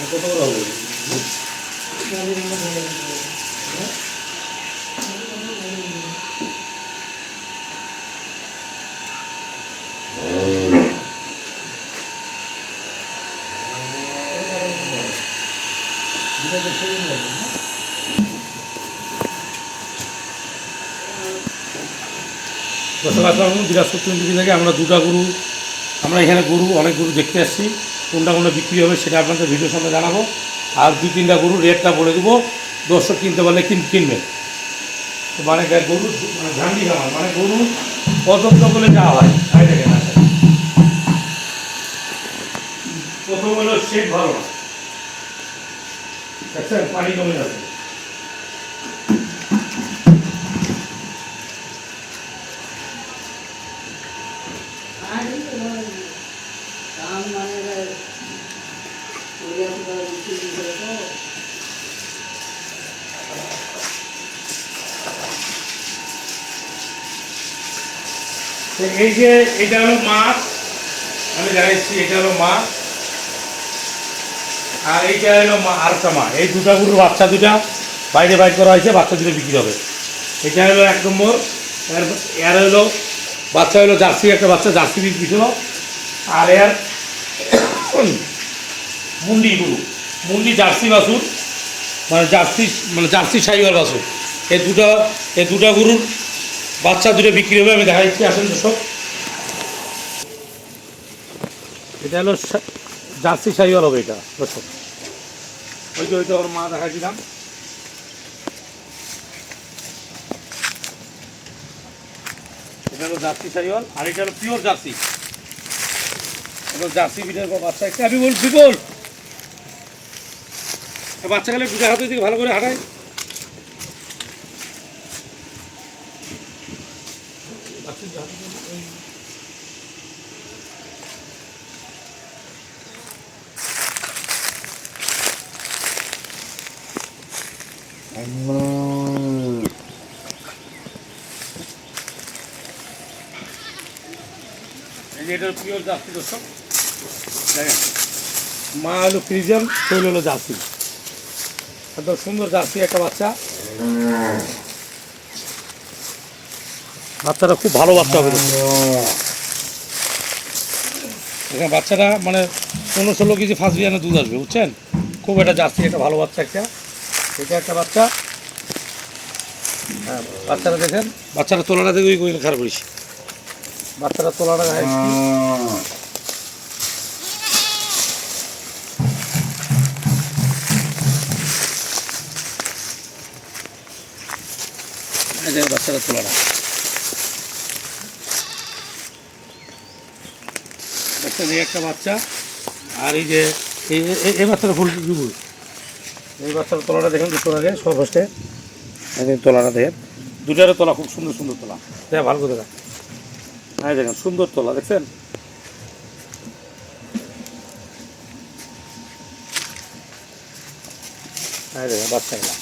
কত টিভি থেকে আমরা দুটা গরু আমরা এখানে গরু, অনেক গরু দেখতে আসছি। কোনটা কোনটা বিক্রি হবে সেটা আপনাদের ভিডিওর সামনে জানাব। আর দুই তিনটা গরু রেটটা বলে দেবো। দর্শক কিনতে পারলে কিন কিনবেন মানে গরু মানে ঝান্ডি খামার মানে গরু পর্যন্ত বলে যাওয়া হয়। প্রথম হলো শেড ভালো। দেখছেন? পানি জমে যাচ্ছে তো এই যে, এটা হলো মাছ। আমি জানাচ্ছি এটা হলো মাছ। আর এইটা হলো মা আরেকটা মা। এই দুটা গরুর বাচ্চা দুটা বাইরে বাইর করা হয়েছে, বাচ্চা দুটো বিক্রি হবে। এটা হলো এক নম্বর। এর হলো, বাচ্চা হলো জার্সি, একটা বাচ্চা জার্সি বিক্রি হলো। আর এর মুন্ডি গরু। মুন্ডি জার্সি বাছুর। মানে জার্সি মানে জার্সি সাইবার বাছুর। এই দুটো এই দুটা গরুর বাচ্চা দুটো বিক্রি হবে, আমি দেখা দিচ্ছি আসেন দর্শক। এটা হলো জার্সি সাইওয়াল হবে এটা, দর্শক। ওই যে ওইটা ওর মা দেখাচ্ছিলাম এটা হলো জার্সি সাইওয়াল, আর এটা হলো পিওর জার্সি। জার্সি বিটের বাচ্চা একটা আমি বল বাচ্চা গেলে দুটো হাতে দিকে ভালো করে হাঁটায় এই যে এটা পিওর জার্সি মা হলো ফ্রিজিয়ান শৈল হলো জার্সি। একদম সুন্দর জার্সি একটা বাচ্চা। বাচ্চাটা খুব ভালো বাচ্চা হবে। এখানে বাচ্চাটা মানে পনেরো ষোলো কেজি ফার্স্ট বিয়ানে দুধ আসবে, বুঝছেন? খুব একটা জার্সি, একটা ভালো বাচ্চা একটা। এটা একটা বাচ্চা। হ্যাঁ বাচ্চাটা দেখেন। বাচ্চাটা তোলাটা দেখে ওই খারাপ করিস। বাচ্চাটা তোলাটা যে তোলাটা। একটা বাচ্চা। আর এই যে এই বাচ্চাটা ফুল ফুল এই বাচ্চার তলাটা দেখেন দুটো আগে সব ফার্স্টে। তলাটা দেখেন। দুটারে তলা খুব সুন্দর সুন্দর তলা। দেখ ভালো করে দেখ হ্যাঁ দেখেন সুন্দর তলা দেখছেন? হ্যাঁ দেখেন বাচ্চাগুলা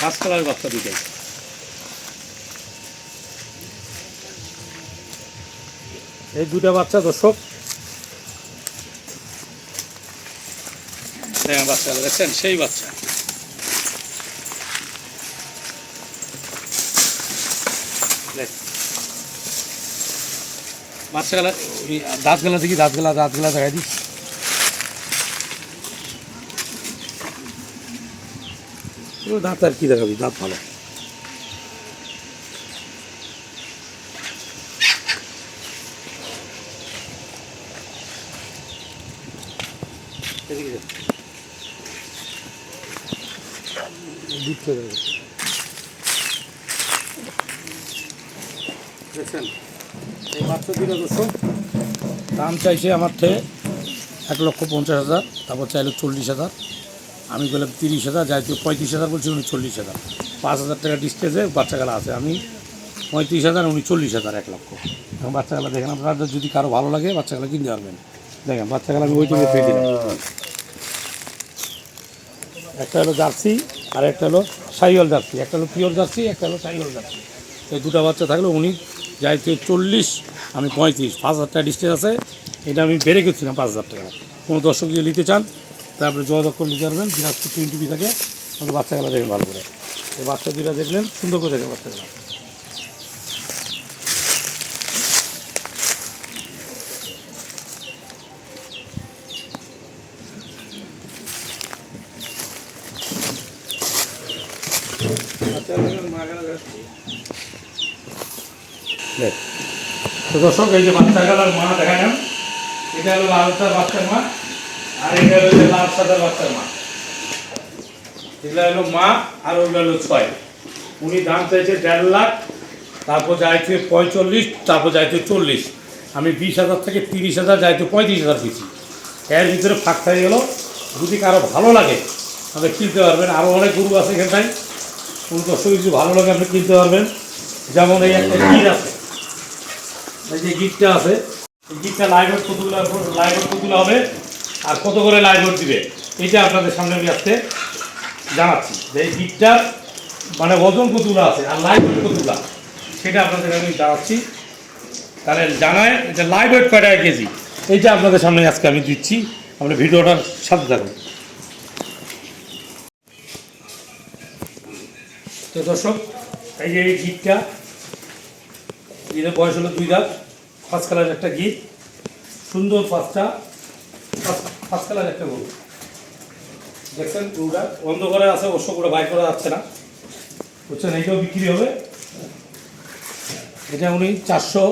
পাঁচ কালারের বাচ্চা দুটাই এই দুটা বাচ্চা দর্শক দেখেন বাচ্চাগুলো দেখছেন? সেই বাচ্চা। বাচ্চাগুলা দাঁতগুলা দেখি, দাঁতগুলা দাঁতগুলা দেখাই এগুলো দাঁত আর কি দেখাবি? দাঁত ভালো। দাম চাইছে আমার থেকে এক লক্ষ পঞ্চাশ হাজার, তারপর চাইলো চল্লিশ হাজার। আমি বললাম তিরিশ হাজার, যাই পঁয়ত্রিশ হাজার বলছি উনি চল্লিশ হাজার। পাঁচ হাজার টাকা ডিস্টেন্সে বাচ্চাগুলো আছে। আমি পঁয়ত্রিশ হাজার, উনি চল্লিশ হাজার, এক লক্ষ। এখন বাচ্চাগুলো দেখেন আপনাদের যদি কারও ভালো লাগে বাচ্চাগুলো কিনতে পারবেন। দেখেন বাচ্চাগুলো আমি ওই থেকে পেয়ে দিলাম। একটা হলো জার্সি আর একটা হলো সাইওয়াল জার্সি, একটা হলো পিওর জার্সি, একটা হলো সাইওয়াল জার্সি। এই দুটো বাচ্চা থাকলে উনি যাই তো চল্লিশ, আমি পঁয়ত্রিশ, পাঁচ হাজার টাকা ডিস্টেন্স আছে, এটা আমি বেড়ে গেছিলাম পাঁচ হাজার টাকা। কোনো দর্শক যদি নিতে চান, তারপরে যোগাযোগ করে নিতে পারবেন বিরাজপুর টোয়েন্টি থাকে। আমাদের বাচ্চাগুলো দেখবেন ভালো করে। এই বাচ্চা দুটা দেখলেন, সুন্দর করে দেখেন বাচ্চাগুলো। তো দর্শক, এই যে মা দেখা এটা হলো লাল সাদার বাচ্চার মা, আর এটা হলো লাল সাদার বাচ্চার মা। হলো মা, আর ওগুলো হলো ছয়। উনি দাম চাইছে দেড় লাখ, তারপর যাইছে পঁয়তাল্লিশ তারপর যাইছে চল্লিশ। আমি বিশ হাজার থেকে তিরিশ হাজার, যাইতে পঁয়ত্রিশ হাজার দিচ্ছি এর ভিতরে ফাঁক হয়ে গেল। যদি কারও ভালো লাগে, তাহলে কিনতে পারবেন। আরও অনেক গরু আছে এখানটায়। কোন যদি ভালো লাগে, আপনি কিনতে পারবেন। যেমন এই একটা গিট আছে। এই যে গিটটা আছে, এই গিটটা লাইভের কতগুলো লাইভের কতগুলো হবে আর কত করে লাইভের দিবে, এটা আপনাদের সামনে আমি আজকে জানাচ্ছি। যে এই গিটটার মানে ওজন কতগুলো আছে আর লাইভের কতগুলো, সেটা আপনাদের আমি জানাচ্ছি। তাহলে জানায় যে লাইভ ওয়েট কয় টাকা কেজি, এইটা আপনাদের সামনে আজকে আমি দিচ্ছি। আপনার ভিডিওটার সাথে থাকুন। তো দর্শক, এই যে এই গিটটা এর বয়স হলো দুই দাঁত, ফার্স্ট কালার একটা গিট সুন্দর পাঁচটা, ফার্স্ট কালার একটা গরু। দেখছেন, গরুটা বন্ধ করে আছে, অবশ্য করে বাই করা যাচ্ছে না। বুঝছেন, এইটাও বিক্রি হবে। এটা উনি চারশো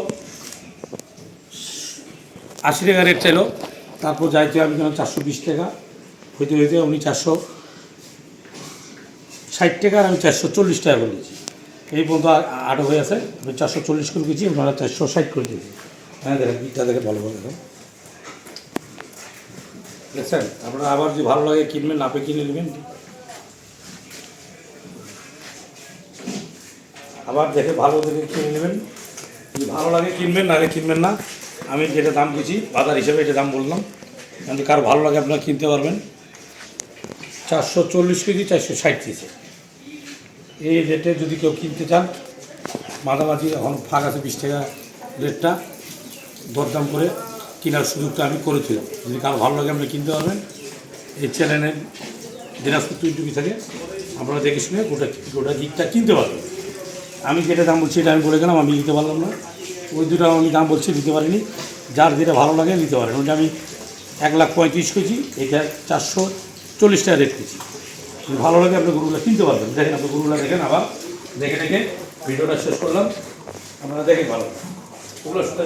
আশি টাকা রেট চাইলো। তারপর যাইতে আমি চারশো বিশ টাকা। হইতে হইতে উনি চারশো ষাট টাকা আর আমি চারশো চল্লিশ টাকা করে দিয়েছি এই পর্যন্ত আট হয়ে আছে। আমি চারশো চল্লিশ করে দিয়েছি ওনারা চারশো ষাট করে দিয়েছি হ্যাঁ দেখেন গিটটা দেখে ভালো করে দেখেন। দেখছেন? আপনারা আবার যদি ভালো লাগে কিনবেন নাপে কিনে নেবেন। আবার দেখে ভালো দেখে কিনে নেবেন। যদি ভালো লাগে কিনবেন নাহলে কিনবেন না। আমি যেটা দাম দিয়েছি, বাজার হিসেবে এটা দাম বললাম। যদি কারও ভালো লাগে, আপনারা কিনতে পারবেন। চারশো চল্লিশ কেজি, চারশো ষাট দিয়েছে। এই রেটে যদি কেউ কিনতে চান, মাঝামাঝি এখন ফাঁক আছে বিশ টাকা রেটটা দরদাম করে কেনার সুযোগটা আমি করেছিলাম। যদি কারও ভালো লাগে, আপনি কিনতে পারবেন। এই চ্যানেলের দিনাজপুর টোয়েন্টি থেকে আপনারা দেখে শুনে গোটা গোটা দিকটা কিনতে পারবেন। আমি যেটা দাম বলছি, এটা আমি বলে গেলাম, আমি নিতে পারলাম না। ওই দুটো আমি দাম বলছি, নিতে পারিনি। যার যেটা ভালো লাগে, নিতে পারেন। ওইটা আমি এক লাখ পঁয়ত্রিশ কেজি, এটা চারশো চল্লিশ টাকা রেট কেজি। ভালো লাগে, আপনি গরুগুলো কিনতে পারবেন। দেখেন, আপনি গরুগুলো দেখেন, আবার দেখে দেখে ভিডিওটা শেষ করলাম। আপনারা দেখেন ভালো। ওগুলো সাথে